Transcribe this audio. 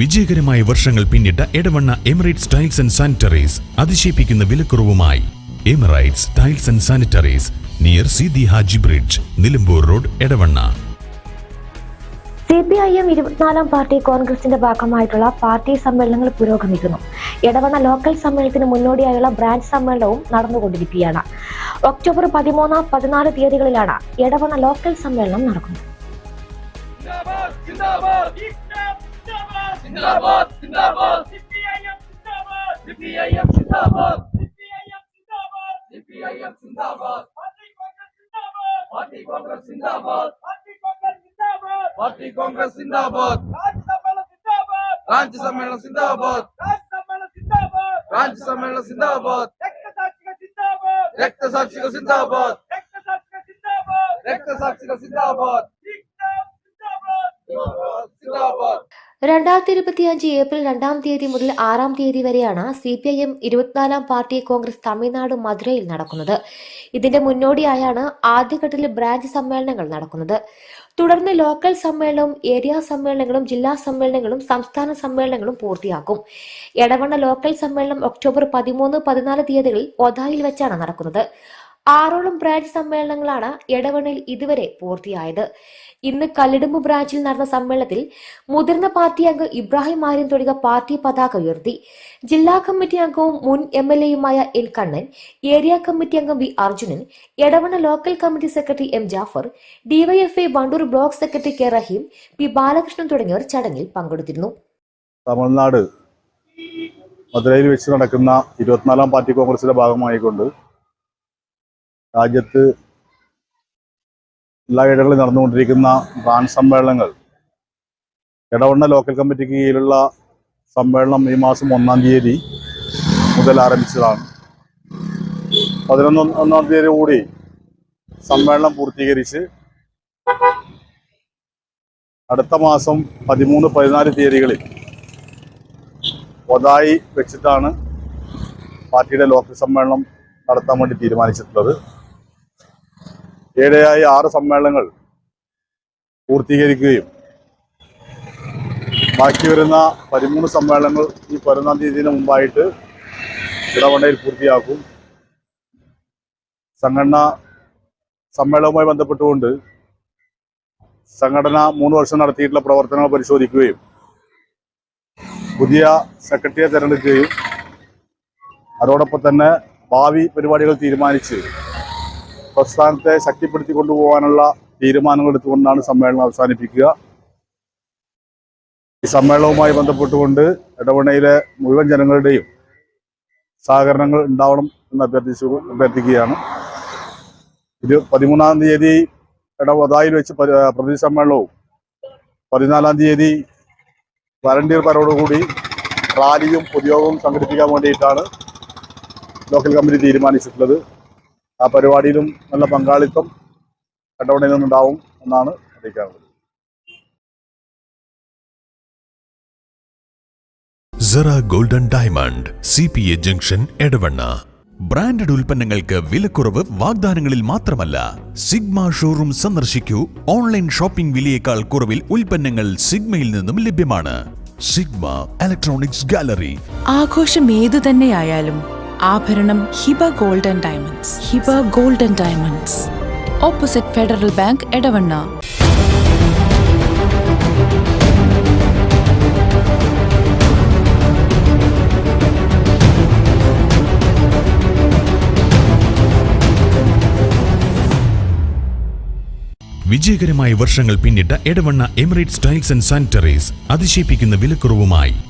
വിജയകരമായ വർഷങ്ങൾ പിന്നിട്ട Edavanna Emirates tiles and sanitaries അതിശയിപ്പിക്കുന്ന വിലക്കുറവുമായി. Emirates tiles and sanitaries near Sidhi Haji bridge Nilambur road Edavanna. C P I M ഇരുപത്തിനാലാം party കോൺഗ്രസിന്റെ ഭാഗമായിട്ടുള്ള പാർട്ടി സമ്മേളനങ്ങൾ പുരോഗമിക്കുന്നു. എടവണ്ണ ലോക്കൽ സമ്മേളനത്തിന് മുന്നോടിയായുള്ള ബ്രാഞ്ച് സമ്മേളനവും നടന്നുകൊണ്ടിരിക്കുകയാണ്. ഒക്ടോബർ പതിമൂന്ന് പതിനാല് തീയതികളിലാണ് എടവണ്ണ ലോക്കൽ സമ്മേളനം നടക്കുന്നത്. പാർട്ടി കോൺഗ്രസ് സിന്ദാബാദ്. റാഞ്ചി സമ്മേളനം സിന്ദാബാദ്. റാഞ്ചി സമ്മേളനം സിന്ദാബാദ്. രക്തസാക്ഷിക സിന്ദാബാദ്. രക്തസാക്ഷിക സിന്ദാബാദ്. സിന്ദാബാദ്. രണ്ടായിരത്തി ഇരുപത്തിയഞ്ച് ഏപ്രിൽ രണ്ടാം തീയതി മുതൽ ആറാം തീയതി വരെയാണ് സി പി ഐ എം ഇരുപത്തിനാലാം പാർട്ടി കോൺഗ്രസ് തമിഴ്നാട് മധുരയിൽ നടക്കുന്നത്. ഇതിന്റെ മുന്നോടിയായാണ് ആദ്യഘട്ടത്തിൽ ബ്രാഞ്ച് സമ്മേളനങ്ങൾ നടക്കുന്നത്. തുടർന്ന് ലോക്കൽ സമ്മേളനവും ഏരിയ സമ്മേളനങ്ങളും ജില്ലാ സമ്മേളനങ്ങളും സംസ്ഥാന സമ്മേളനങ്ങളും പൂർത്തിയാക്കും. എടവണ്ണ ലോക്കൽ സമ്മേളനം ഒക്ടോബർ പതിമൂന്ന് പതിനാല് തീയതികളിൽ ഒതായിൽ വെച്ചാണ് നടക്കുന്നത്. ആറോളം ബ്രാഞ്ച് സമ്മേളനങ്ങളാണ് എടവണ്ണയിൽ ഇതുവരെ പൂർത്തിയായത്. ഇന്ന് കല്ലിടുമ്പ് ബ്രാഞ്ചിൽ നടന്ന സമ്മേളനത്തിൽ മുതിർന്ന പാർട്ടി അംഗം ഇബ്രാഹിം ആര്യൻ തുടങ്ങിയ പാർട്ടി പതാക ഉയർത്തി. ജില്ലാ കമ്മിറ്റി അംഗവും മുൻ എം എൽ എയുമായ എൽ കണ്ണൻ ഏരിയ കമ്മിറ്റി അംഗം V Arjunan Edavanna local committee secretary M Jafar DYFI Wandoor block secretary K Rahim P Balakrishnan തുടങ്ങിയവർ ചടങ്ങിൽ പങ്കെടുത്തിരുന്നു. തമിഴ്നാട് മധുരയിൽ വെച്ച് നടക്കുന്ന ഇരുപത്തിനാലാം പാർട്ടി കോൺഗ്രസിന്റെ ഭാഗമായിക്കൊണ്ട് രാജ്യത്ത് എല്ലാ ഇടങ്ങളിൽ നടന്നുകൊണ്ടിരിക്കുന്ന ബ്രാൻഡ് സമ്മേളനങ്ങൾ ഇടവണ്ണ ലോക്കൽ കമ്മിറ്റിക്ക് കീഴിലുള്ള സമ്മേളനം ഈ മാസം ഒന്നാം തീയതി മുതൽ ആരംഭിച്ചതാണ്. പതിനൊന്ന് ഒന്നാം തീയതി കൂടി സമ്മേളനം പൂർത്തീകരിച്ച് അടുത്ത മാസം പതിമൂന്ന് പതിനാല് തീയതികളിൽ പൊതായി വെച്ചിട്ടാണ് പാർട്ടിയുടെ ലോക്കൽ സമ്മേളനം നടത്താൻ വേണ്ടി തീരുമാനിച്ചിട്ടുള്ളത്. ഏഴായി ആറ് സമ്മേളനങ്ങൾ പൂർത്തീകരിക്കുകയും ബാക്കി വരുന്ന പതിമൂന്ന് സമ്മേളനങ്ങൾ ഈ പതിനൊന്നാം തീയതിന് മുമ്പായിട്ട് ഇടവണ്ണയിൽ പൂർത്തിയാക്കും. സംഘടന സമ്മേളനവുമായി ബന്ധപ്പെട്ടുകൊണ്ട് സംഘടന മൂന്ന് വർഷം നടത്തിയിട്ടുള്ള പ്രവർത്തനങ്ങൾ പരിശോധിക്കുകയും പുതിയ സെക്രട്ടറിയെ തിരഞ്ഞെടുക്കുകയും അതോടൊപ്പം തന്നെ ഭാവി പരിപാടികൾ തീരുമാനിച്ച് പ്രസ്ഥാനത്തെ ശക്തിപ്പെടുത്തി കൊണ്ടുപോകാനുള്ള തീരുമാനങ്ങൾ എടുത്തുകൊണ്ടാണ് സമ്മേളനം അവസാനിപ്പിക്കുക. ഈ സമ്മേളനവുമായി ബന്ധപ്പെട്ടുകൊണ്ട് ഇടവണയിലെ മുഴുവൻ ജനങ്ങളുടെയും സഹകരണങ്ങൾ ഉണ്ടാവണം എന്ന് അഭ്യർത്ഥിച്ചു അഭ്യർത്ഥിക്കുകയാണ്. ഇത് പതിമൂന്നാം തീയതി ഇടവതായിൽ വെച്ച് പരി- പ്രതി സമ്മേളനവും പതിനാലാം തീയതി വളണ്ടിയർ പരോടുകൂടി റാലിയും പൊതുയോഗവും സംഘടിപ്പിക്കാൻ വേണ്ടിയിട്ടാണ് ലോക്കൽ കമ്മിറ്റി തീരുമാനിച്ചിട്ടുള്ളത്. ആ പരിപാടിയിലും നല്ല പങ്കാളിത്തം കട്ടവണയിൽ നിന്നുണ്ടാവും എന്നാണ് അറിയിക്കാറുള്ളത്. Sera golden diamond C P A junction Edavanna branded ഉൽപ്പന്നങ്ങൾക്ക് വിലക്കുറവ് വാഗ്ദാനങ്ങളിൽ മാത്രമല്ല സിഗ്മ ഷോറൂം സന്ദർശിക്കൂ. ഓൺലൈൻ ഷോപ്പിംഗ് വിലയേക്കാൾ കുറവിൽ ഉൽപ്പന്നങ്ങൾ സിഗ്മയിൽ നിന്നും ലഭ്യമാണ്. സിഗ്മ ഇലക്ട്രോണിക്സ് ഗാലറി ആഘോഷം ഏതു തന്നെയായാലും ആഭരണം Hiba golden diamonds. Hiba golden diamonds. Opposite federal bank Edavanna. വിജയകരമായ വർഷങ്ങൾ പിന്നിട്ട Edavanna Emirates tiles and sanitaries അതിശയിപ്പിക്കുന്ന വിലക്കുറവുമായി.